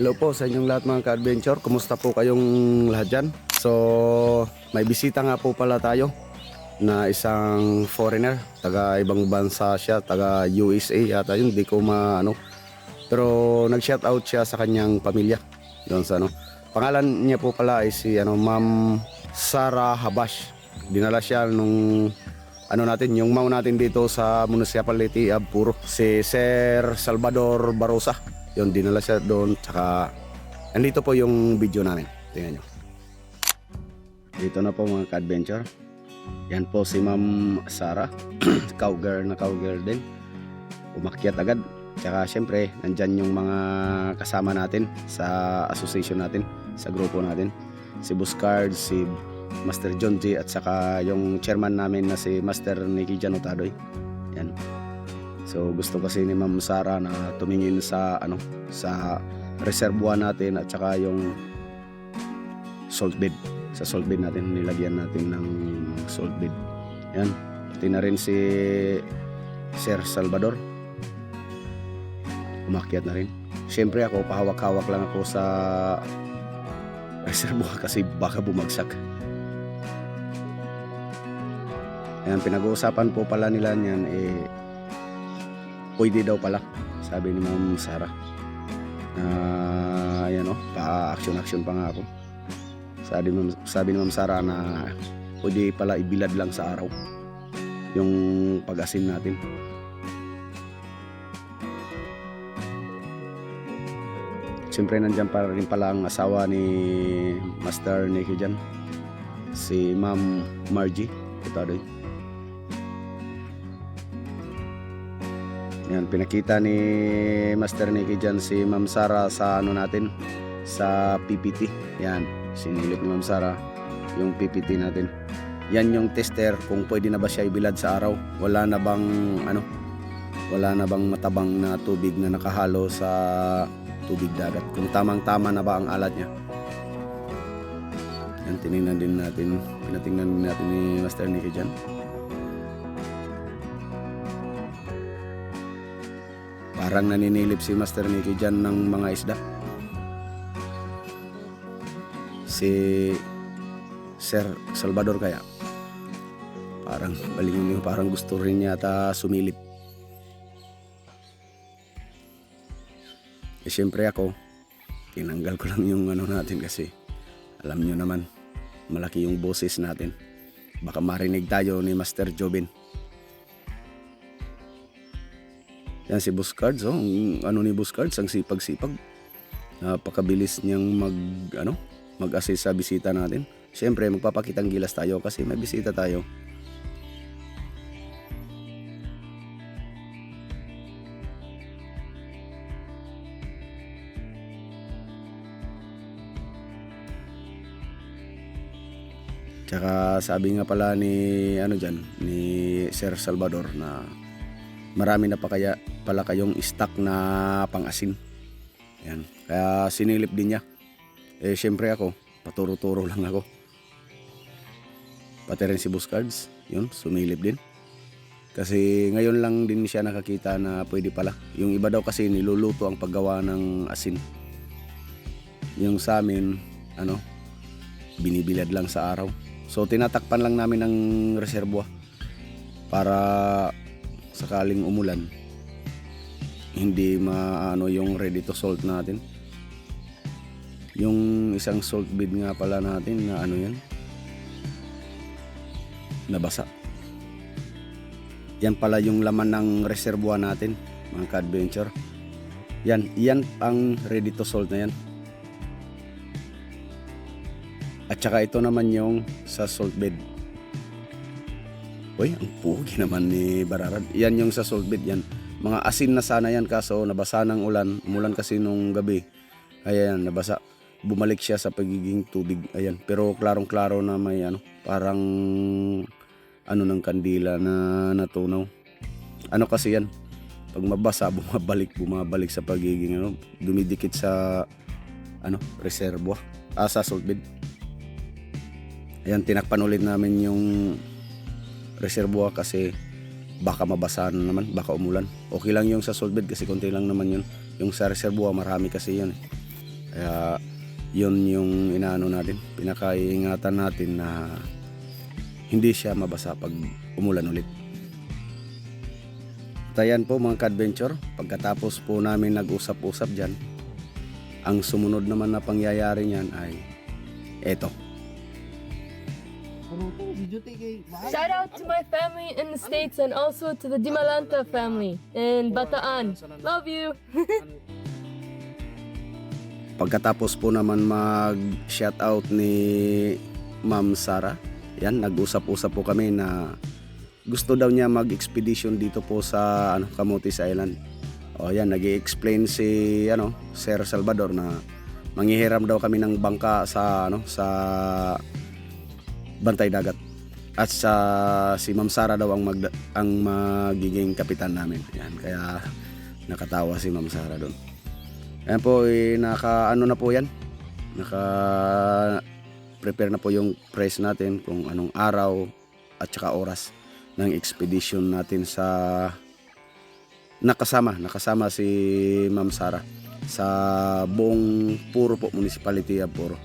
Hello po sa inyong lahat mga ka-adventure. Kumusta po kayong lahat dyan? So, may bisita nga po pala tayo na isang foreigner. Taga ibang bansa siya, taga USA yata yun. Hindi ko maano. Pero nag-shout out siya sa kanyang pamilya. Doon sa ano. Pangalan niya po pala ay si ano, Ma'am Sarah Habash. Dinala siya nung ano natin, yung mau natin dito sa municipality of Puro. Si Sir Salvador Barosa. Yun, dinala siya doon. Tsaka, andito po yung video namin. Tingnan nyo. Dito na po mga ka-adventure. Yan po si Ma'am Sarah. cowgirl na cowgirl din. Umakyat agad. Tsaka syempre, nandyan yung mga kasama natin sa association natin, sa grupo natin. Si Buscard, si Master John G at saka yung chairman namin na si Master Nicky Janotadoy. Yan. So gusto kasi ni Ma'am Sara na tumingin sa ano sa reservoir natin at saka yung salt bed. Sa salt bed natin nilagyan natin ng salt bed. Yan. Pati na rin si Sir Salvador. Umakyat na rin. Siyempre ako pahawak-hawak lang ako sa reservoir kasi baka bumagsak. Ayan, pinag-uusapan po pala nila niyan eh pwede daw pala sabi ni Ma'am Sara. Ah, ayan oh, pa-action-action pa nga ako. Sabi, sabi ni Ma'am Sara na pwede pala ibilad lang sa araw yung pag-asin natin. Siyempre nandyan pa rin pala ang asawa ni Master Nicky dyan. Si Ma'am Margie. Ito doy. Yan, pinakita ni Master Nicky dyan si Ma'am Sara sa ano natin, sa PPT. Yan, sinilip ni Ma'am Sara yung PPT natin. Yan yung tester kung pwede na ba siya ibilad sa araw. Wala na bang ano, wala na bang matabang na tubig na nakahalo sa tubig dagat. Kung tamang-tama na ba ang alat niya. Yan, tinignan din natin, pinatingnan din natin ni Master Nicky dyan. Parang naninilip si Master Nicky dyan ng mga isda. Si Sir Salvador kaya. Parang balingon parang gusto rin yata sumilip. Eh syempre ako, tinanggal ko lang yung ano natin kasi alam nyo naman, malaki yung boses natin. Baka marinig tayo ni Master Jobin. Yan si Buscards, oh. Ang ano ni Buscards, ang sipag-sipag. Napakabilis niyang mag, ano, mag-assist sa bisita natin. Siyempre, magpapakitang gilas tayo kasi may bisita tayo. Tsaka sabi nga pala ni ano diyan ni Sir Salvador na marami na pa kaya pala kayong stock na pang-asin. Yan. Kaya sinilip din niya. Eh syempre ako, paturo-turo lang ako. Pati rin si Buscards, yun, sumilip din. Kasi ngayon lang din siya nakakita na pwede pala. Yung iba daw kasi niluluto ang paggawa ng asin. Yung sa amin, ano, binibilad lang sa araw. So tinatakpan lang namin ng reservoir para sakaling umulan hindi maano yung ready to salt natin. Yung isang salt bed nga pala natin na ano yan nabasa. Yan pala yung laman ng reservoir natin, mga ka-adventure. Yan, yan ang ready to salt na yan. At saka ito naman yung sa salt bed. Uy, ang pugi naman ni Bararad. Yan yung sa bed yan. Mga asin na sana yan kaso nabasa ng ulan. Umulan kasi nung gabi. Ayan, nabasa. Bumalik siya sa pagiging tubig. Ayan. Pero klarong-klaro na may ano, parang ano ng kandila na natunaw. Ano kasi yan? Pag mabasa, bumabalik, bumabalik sa pagiging ano, dumidikit sa ano, reservoir. Ah, sa bed. Ayan, tinakpan ulit namin yung reservoir kasi baka mabasa na naman, baka umulan. Okay lang yung sa salt bed kasi konti lang naman yun. Yung sa reservoir, marami kasi yun. eh. Kaya yun yung inaano natin, pinakaingatan natin na hindi siya mabasa pag umulan ulit. At ayan po mga ka-adventure, pagkatapos po namin nag-usap-usap dyan, ang sumunod naman na pangyayari niyan ay eto. Shout out to my family in the States and also to the Dimalanta family in Bataan. Love you. Pagkatapos po naman mag-shoutout ni Ma'am Sara, yan, nag-usap-usap po kami na gusto daw niya mag-expedition dito po sa ano, Camotes Island. O yan, nag explain si ano, Sir Salvador na manghihiram daw kami ng bangka sa ano sa bantay dagat. At sa si Ma'am Sara daw ang mag, ang magiging kapitan namin. Yan, kaya nakatawa si Ma'am Sara doon. Ayan po, eh, naka ano na po yan. Naka prepare na po yung price natin kung anong araw at saka oras ng expedition natin sa nakasama, nakasama si Ma'am Sara sa buong Puro po, Municipality of Puro.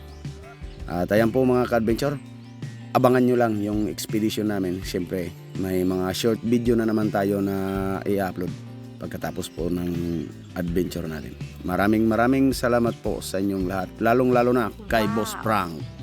At ayan po mga ka-adventure, abangan nyo lang yung expedition namin. Siyempre, may mga short video na naman tayo na i-upload pagkatapos po ng adventure natin. Maraming maraming salamat po sa inyong lahat. Lalong lalo na kay Boss Frank.